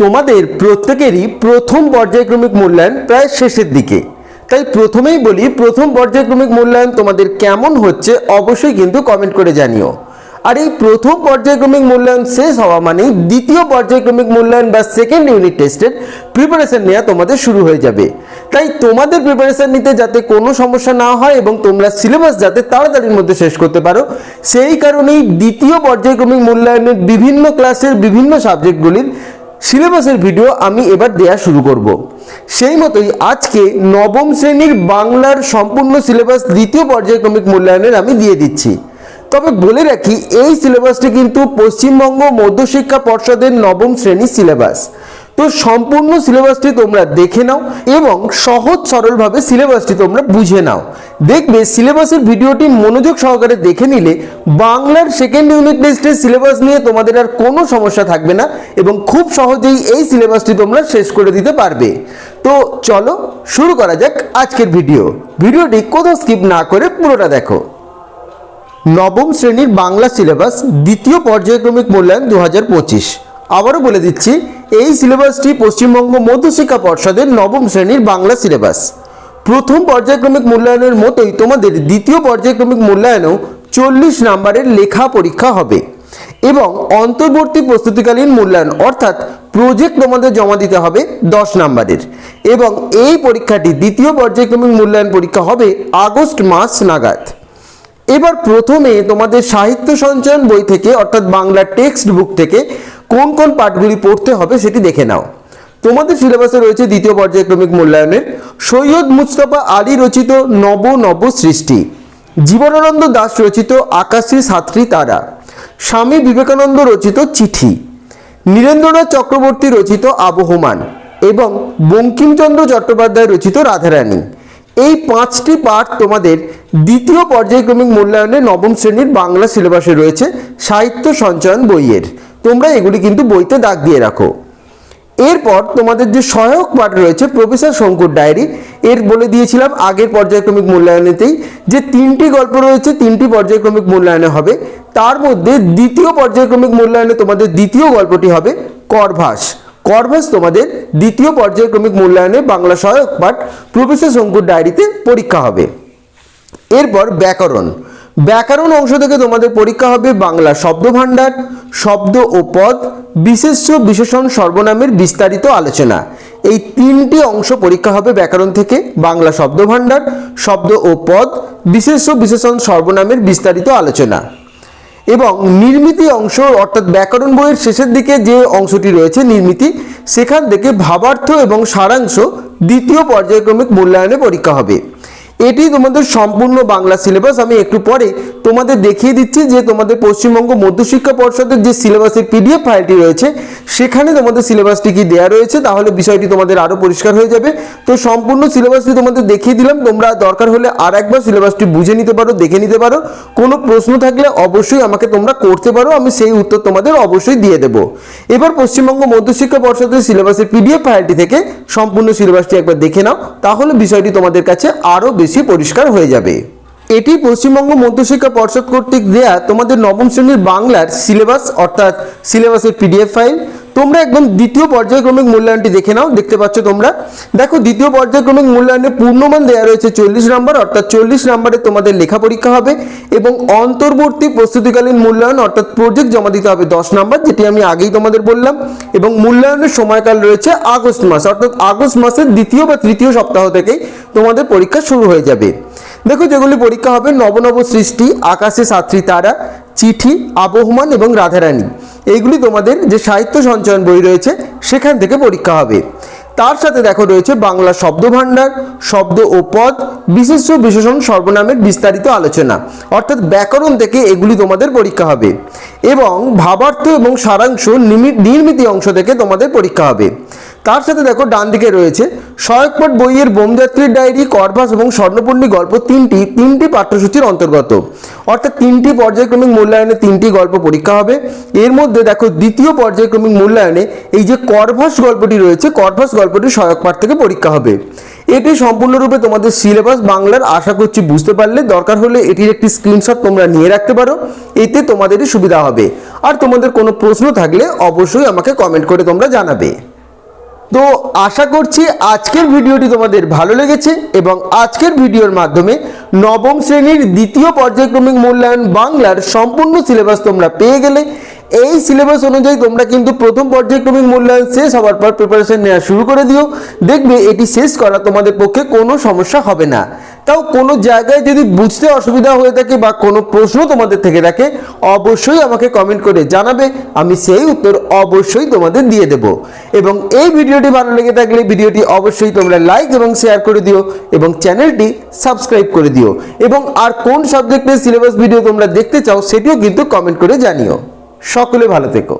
তোমাদের প্রত্যেকেরই প্রথম পর্যায়ক্রমিক মূল্যায়ন প্রায় শেষের দিকে। তাই প্রথমেই বলি, প্রথম পর্যায়ক্রমিক মূল্যায়ন তোমাদের কেমন হচ্ছে অবশ্যই কিন্তু কমেন্ট করে জানিও। আর এই প্রথম পর্যায়ক্রমিক মূল্যায়ন শেষ হওয়া মানেই দ্বিতীয় পর্যায়ক্রমিক মূল্যায়ন বা সেকেন্ড ইউনিট টেস্টের প্রিপারেশন নেওয়া তোমাদের শুরু হয়ে যাবে। তাই তোমাদের প্রিপারেশন নিতে যাতে কোনো সমস্যা না হয় এবং তোমরা সিলেবাস যাতে তাড়াতাড়ির মধ্যে শেষ করতে পারো, সেই কারণেই দ্বিতীয় পর্যায়ক্রমিক মূল্যায়নের বিভিন্ন ক্লাসের বিভিন্ন সাবজেক্টগুলির সিলেবাসের ভিডিও আমি এবার দেয়া শুরু করব। সেই মতোই আজকে নবম শ্রেণির বাংলার সম্পূর্ণ সিলেবাস দ্বিতীয় পর্যায়ক্রমিক মূল্যায়নের আমি দিয়ে দিচ্ছি। তবে বলে রাখি, এই সিলেবাসটি কিন্তু পশ্চিমবঙ্গ মধ্যশিক্ষা পর্ষদের নবম শ্রেণির সিলেবাস। তো সম্পূর্ণ সিলেবাসটি তোমরা দেখে নাও এবং সহজ সরলভাবে সিলেবাসটি তোমরা বুঝে নাও। দেখবে সিলেবাসের ভিডিওটি মনোযোগ সহকারে দেখে নিলে বাংলার সেকেন্ড ইউনিট টেস্টের সিলেবাস নিয়ে তোমাদের আর কোনো সমস্যা থাকবে না এবং খুব সহজেই এই সিলেবাসটি তোমরা শেষ করে দিতে পারবে। তো চলো শুরু করা যাক আজকের ভিডিও। ভিডিওটি কোথাও স্কিপ না করে পুরোটা দেখো। নবম শ্রেণির বাংলা সিলেবাস দ্বিতীয় পর্যায়ক্রমিক মূল্যায়ন দু হাজার পঁচিশ। আবারও বলে দিচ্ছি এই সিলেবাসটি পশ্চিমবঙ্গ মধ্যশিক্ষা পর্ষদের নবম শ্রেণির বাংলা সিলেবাস প্রথম পর্যায়ক্রমিক মূল্যায়নের মতোই তোমাদের দ্বিতীয় পর্যায়ক্রমিক মূল্যায়নেও চল্লিশ নাম্বারের লেখা পরীক্ষা হবে এবং অন্তর্বর্তী প্রস্তুতিকালীন মূল্যায়ন অর্থাৎ প্রজেক্ট তোমাদের জমা দিতে হবে দশ নাম্বারের এবং এই পরীক্ষাটি দ্বিতীয় পর্যায়ক্রমিক মূল্যায়ন পরীক্ষা হবে আগস্ট মাস নাগাদ। এবার প্রথমে তোমাদের সাহিত্য সঞ্চয়ন বই থেকে অর্থাৎ বাংলা টেক্সট বুক থেকে কোন কোন পাঠগুলি পড়তে হবে সেটি দেখে নাও। তোমাদের সিলেবাসে রয়েছে দ্বিতীয় পর্যায়ক্রমিক মূল্যায়নের। সৈয়দ মুস্তফা আলী রচিত নব নব সৃষ্টি। জীবনানন্দ দাস রচিত আকাশী সাতটি তারা। স্বামী বিবেকানন্দ রচিত চিঠি। নীরেন্দ্রনাথ চক্রবর্তী রচিত আবহমান। এবং বঙ্কিমচন্দ্র চট্টোপাধ্যায় রচিত রাধারানী। এই পাঁচটি পাঠ তোমাদের দ্বিতীয় পর্যায়ক্রমিক মূল্যায়নে নবম শ্রেণির বাংলা সিলেবাসে রয়েছে সাহিত্য সঞ্চয়ন বইয়ের। তোমরা এগুলি কিন্তু বইতে দাগ দিয়ে রাখো। এরপর তোমাদের যে সহায়ক পাঠ রয়েছে, প্রফেসর শঙ্কুর ডায়েরি, এর বলে দিয়েছিলাম আগের পর্যায়ক্রমিক মূল্যায়নেতেই যে তিনটি গল্প রয়েছে, তিনটি পর্যায়ক্রমিক মূল্যায়নে হবে। তার মধ্যে দ্বিতীয় পর্যায়ক্রমিক মূল্যায়নে তোমাদের দ্বিতীয় গল্পটি হবে করভাস। করভাস তোমাদের দ্বিতীয় পর্যায়ক্রমিক মূল্যায়নে বাংলা সহায়ক পাঠ প্রফেসর শঙ্কুর ডায়েরিতে পরীক্ষা হবে। এরপর ব্যাকরণ। ব্যাকরণ অংশ থেকে তোমাদের পরীক্ষা হবে বাংলা শব্দভাণ্ডার, শব্দ ও পদ, বিশেষ্য বিশেষণ সর্বনামের বিস্তারিত আলোচনা। এই তিনটি অংশ পরীক্ষা হবে ব্যাকরণ থেকে, বাংলা শব্দভাণ্ডার, শব্দ ও পদ, বিশেষ্য বিশেষণ সর্বনামের বিস্তারিত আলোচনা। এবং নির্মিতি অংশ অর্থাৎ ব্যাকরণ বইয়ের শেষের দিকে যে অংশটি রয়েছে নির্মিতি, সেখান থেকে ভাবার্থ এবং সারাংশ দ্বিতীয় পর্যায়ক্রমিক মূল্যায়নে পরীক্ষা হবে। এটি তোমাদের সম্পূর্ণ বাংলা সিলেবাস আমি একটু পরে তোমাদের দেখিয়ে দিচ্ছি যে তোমাদের পশ্চিমবঙ্গ মধ্যশিক্ষা পর্ষদের যে সিলেবাসের পিডিএফ ফাইলটি রয়েছে সেখানে তোমাদের সিলেবাসটি কি দেওয়া রয়েছে, তাহলে বিষয়টি তোমাদের আরও পরিষ্কার হয়ে যাবে। তো সম্পূর্ণ সিলেবাসটি তোমাদের দেখিয়ে দিলাম, তোমরা দরকার হলে আর একবার সিলেবাসটি বুঝে নিতে পারো, দেখে নিতে পারো। কোনো প্রশ্ন থাকলে অবশ্যই আমাকে তোমরা করতে পারো, আমি সেই উত্তর তোমাদের অবশ্যই দিয়ে দেবো। এবার পশ্চিমবঙ্গ মধ্যশিক্ষা পর্ষদের সিলেবাসের পিডিএফ ফাইলটি থেকে সম্পূর্ণ সিলেবাসটি একবার দেখে নাও, তাহলে বিষয়টি তোমাদের কাছে আরও বেশি পরিষ্কার হয়ে যাবে। এটি পশ্চিমবঙ্গ মধ্যশিক্ষা পর্ষদ কর্তৃক দেয়া তোমাদের নবম শ্রেণির বাংলার সিলেবাস অর্থাৎ সিলেবাসের পিডিএফ ফাইল। তোমরা একদম দ্বিতীয় পর্যায়ক্রমিক মূল্যায়নটি দেখে নাও, দেখতে পাচ্ছ তোমরা। দেখো, দ্বিতীয় পর্যায়ক্রমিক মূল্যায়নে পূর্ণমান দেওয়া রয়েছে চল্লিশ নাম্বার, অর্থাৎ চল্লিশ নাম্বারে তোমাদের লেখা পরীক্ষা হবে এবং অন্তর্বর্তী প্রস্তুতিকালীন মূল্যায়ন, অর্থাৎ প্রজেক্ট জমা দিতে হবে দশ নাম্বার, যেটি আমি আগেই তোমাদের বললাম। এবং মূল্যায়নের সময়কাল রয়েছে আগস্ট মাস, অর্থাৎ আগস্ট মাসের দ্বিতীয় বা তৃতীয় সপ্তাহ থেকেই তোমাদের পরীক্ষা শুরু হয়ে যাবে। দেখো, যেগুলি পরীক্ষা হবে নবনব সৃষ্টি আকাশে সাত্রী তারা চিঠি, আবহমান এবং রাধারানী। এইগুলি তোমাদের যে সাহিত্য সঞ্চয়ন বই রয়েছে, সেখান থেকে পরীক্ষা হবে। তার সাথে দেখো রয়েছে বাংলা শব্দভাণ্ডার, শব্দ ও পদ বিশেষ বিশেষণ সর্বনামের বিস্তারিত আলোচনা। অর্থাৎ ব্যাকরণ থেকে এগুলি তোমাদের পরীক্ষা হবে। এবং ভাবার্থ এবং সারাংশ নির্মিতি অংশ থেকে তোমাদের পরীক্ষা হবে। তার সাথে দেখো ডান দিকে রয়েছে সহায়কপাঠ বইয়ের বোমযাত্রীর ডায়েরি, করভাস এবং স্বর্ণপূর্ণি গল্প তিনটি তিনটি পাঠ্যসূচির অন্তর্গত। অর্থাৎ তিনটি পর্যায়ক্রমিক মূল্যায়নে তিনটি গল্প পরীক্ষা হবে। এর মধ্যে দেখো দ্বিতীয় পর্যায়ক্রমিক মূল্যায়নে এই যে করভাস গল্পটি রয়েছে, করভাস গল্পটি সহায়ক পাঠ থেকে পরীক্ষা হবে। এটি সম্পূর্ণরূপে তোমাদের সিলেবাস বাংলার আশা করছি বুঝতে পারলে। দরকার হলে এটির একটি স্ক্রিনশট তোমরা নিয়ে রাখতে পারো। এতে তোমাদেরই সুবিধা হবে। আর তোমাদের কোনো প্রশ্ন থাকলে অবশ্যই আমাকে কমেন্ট করে তোমরা জানাবে। তো আশা করছি আজকের ভিডিওটি তোমাদের ভালো লেগেছে এবং আজকের ভিডিওর মাধ্যমে নবম শ্রেণির দ্বিতীয় পর্যায়ক্রমিক মূল্যায়ন বাংলার সম্পূর্ণ সিলেবাস তোমরা পেয়ে গেলে। এই সিলেবাস অনুযায়ী তোমরা কিন্তু প্রথম পর্যায়ক্রমিক মূল্যায়ন শেষ হওয়ার পর প্রিপারেশন নেওয়া শুরু করে দিও। দেখবে এটি শেষ করা তোমাদের পক্ষে কোনো সমস্যা হবে না। তাও কোনো জায়গায় যদি বুঝতে অসুবিধা হয়ে থাকে বা কোনো প্রশ্ন তোমাদের থেকে থাকে, অবশ্যই আমাকে কমেন্ট করে জানাবে। আমি সেই উত্তর অবশ্যই তোমাদের দিয়ে দেব। এবং এই ভিডিওটি ভালো লেগে থাকলে ভিডিওটি অবশ্যই তোমরা লাইক এবং শেয়ার করে দিও এবং চ্যানেলটি সাবস্ক্রাইব করে দিও। এবং আর কোন সাবজেক্টের সিলেবাস ভিডিও তোমরা দেখতে চাও, সেটিও কিন্তু কমেন্ট করে জানিও। সকলে ভালো থেকো।